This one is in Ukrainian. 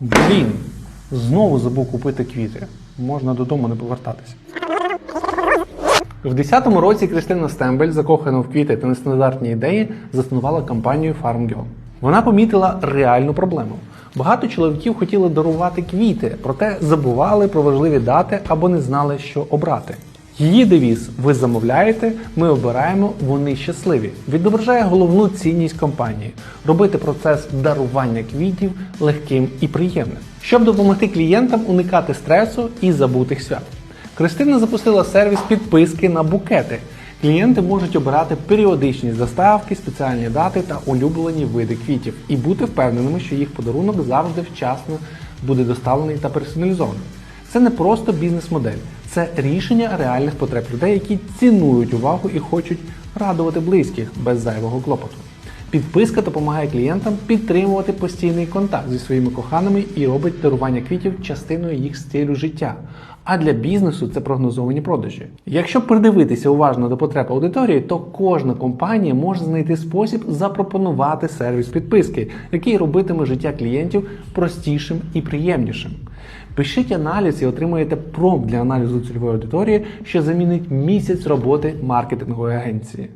Блін, знову забув купити квіти. Можна додому не повертатися. В 10-му році Кристина Стембель, закохана в квіти та нестандартні ідеї, заснувала компанію FarmGirl. Вона помітила реальну проблему. Багато чоловіків хотіли дарувати квіти, проте забували про важливі дати або не знали, що обрати. Її девіз Ви замовляєте, ми обираємо, вони щасливі. Відображає головну цінність компанії робити процес дарування квітів легким і приємним, щоб допомогти клієнтам уникати стресу і забутих свят. Кристина запустила сервіс підписки на букети. Клієнти можуть обирати періодичність доставки, спеціальні дати та улюблені види квітів і бути впевненими, що їх подарунок завжди вчасно буде доставлений та персоналізований. Це не просто бізнес-модель, це рішення реальних потреб людей, які цінують увагу і хочуть радувати близьких без зайвого клопоту. Підписка допомагає клієнтам підтримувати постійний контакт зі своїми коханими і робить дарування квітів частиною їх стилю життя. А для бізнесу це прогнозовані продажі. Якщо придивитися уважно до потреб аудиторії, то кожна компанія може знайти спосіб запропонувати сервіс підписки, який робитиме життя клієнтів простішим і приємнішим. Пишіть аналіз і отримаєте промп для аналізу цільової аудиторії, що замінить місяць роботи маркетингової агенції.